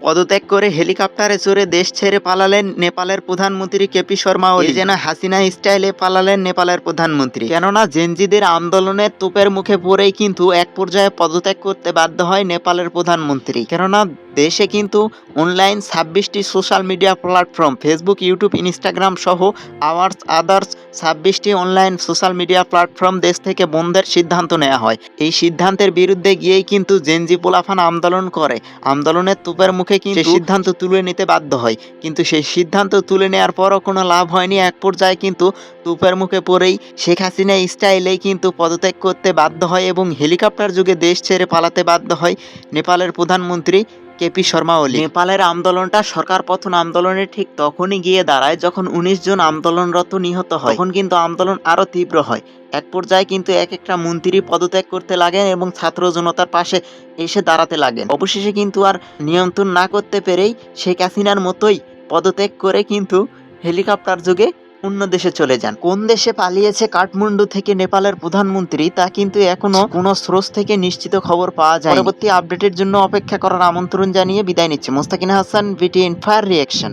পদত্যাগ করে হেলিকপ্টারে চড়ে দেশ ছেড়ে পালালেন নেপালের প্রধানমন্ত্রী কেপি শর্মা ওলি যেন হাসিনা স্টাইলে পালালেন নেপালের প্রধানমন্ত্রী। কেননা জেনজিদের আন্দোলনের তোপের মুখে পড়েই কিন্তু এক পর্যায়ে পদত্যাগ করতে বাধ্য হয় নেপালের প্রধানমন্ত্রী। কেননা দেশে কিন্তু অনলাইন ছাব্বিশটি social media platform, Facebook, YouTube, Instagram সহ আওয়ার্স, আদার্স ছাব্বিশটি অনলাইন সোশ্যাল মিডিয়া প্ল্যাটফর্ম দেশ থেকে বন্ধের সিদ্ধান্ত নেওয়া হয়। এই সিদ্ধান্তের বিরুদ্ধে গিয়েই কিন্তু জেনজি পোলাফান আন্দোলন করে। আন্দোলনের তুপের মুখে কিন্তু সিদ্ধান্ত তুলে নিতে বাধ্য হয়। কিন্তু সেই সিদ্ধান্ত তুলে নেওয়ার পরও কোনো লাভ হয়নি। এক পর্যায়ে কিন্তু তুপের মুখে পড়েই শেখ হাসিনা স্টাইলেই কিন্তু পদত্যাগ করতে বাধ্য হয় এবং হেলিকপ্টার যুগে দেশ ছেড়ে পালাতে বাধ্য হয়। নেপালের প্রধানমন্ত্রী কেপি শর্মা ওলি নেপালের আন্দোলনটা সরকার পতন আন্দোলনে ঠিক তখনই গিয়ে দাঁড়ায় যখন উনিশ জন আন্দোলনরত নিহত হয়। তখন কিন্তু আন্দোলন আরও তীব্র হয়। এক পর্যায়ে কিন্তু এক একটা মন্ত্রী পদত্যাগ করতে লাগেন এবং ছাত্র জনতার পাশে এসে দাঁড়াতে লাগেন। অবশেষে কিন্তু আর নিয়ন্ত্রণ না করতে পেরেই শেখ হাসিনার মতোই পদত্যাগ করে কিন্তু হেলিকপ্টার যুগে অন্য দেশে চলে যান। কোন দেশে পালিয়েছে কাঠমান্ডু থেকে নেপালের প্রধানমন্ত্রী, তা কিন্তু এখনও কোন স্রোত থেকে নিশ্চিত খবর পাওয়া যায় পরবর্তী আপডেটের জন্য অপেক্ষা করার আমন্ত্রণ জানিয়ে বিদায় নিচ্ছে। মোস্তাকিনা হাসান বিটিএন ইনফায়ার রিয়াকশন।